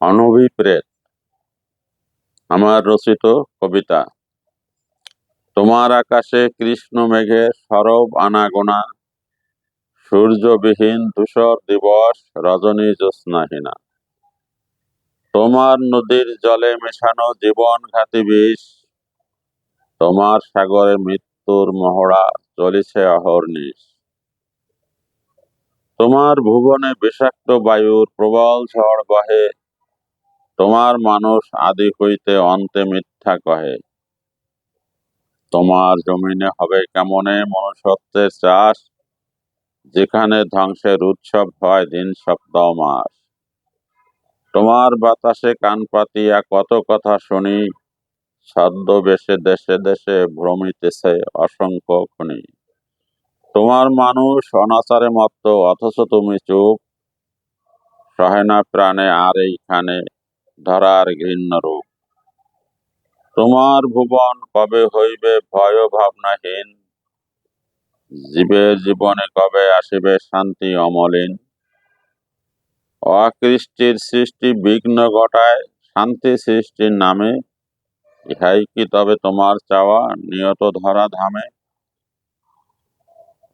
অনভিপ্রেত। আমার রচিত কবিতা, তোমার আকাশে কৃষ্ণ মেঘের সরব আনাগোনা, সূর্যবিহীন ধূসর দিবস রজনী জ্যোৎস্নাহীনা। তোমার নদীর জলে মেশানো জীবন ঘাতি বিষ, তোমার সাগরে মৃত্যুর মহড়া চলিছে অহর্নিশ তোমার ভুবনে বিষাক্ত বায়ুর প্রবল ঝড় বহে তোমার মানুষ আদি হইতে অন্তে মিথ্যা কহে। তোমার জমিনে হবে কেমনে মনুষ্যত্বের চাষ? যেখানে ধ্বংসের উৎসব হয় দিন সপ্তাহ মাস। তোমার বাতাসে কান পাতিয়া কত কথা শুনি, ছদ্মবেশে দেশে দেশে ভ্রমিতেছে অসংখ্য খনি। তোমার মানুষ অনাচারে মত্ত, অথচ তুমি চুপ। সহে না প্রাণে আর এইখানে ধরার ঘৃণ্য রূপ। তোমার ভুবন কবে হইবে ভয় ভাবনাহীন? জীবের জীবনে কবে আসিবে শান্তি অমলিন? অকৃষ্টির সৃষ্টি বিঘ্ন ঘটায়, শান্তি সৃষ্টির নামে। ইহাই কি তবে তোমার চাওয়া? নিয়ত ধরা ধামে।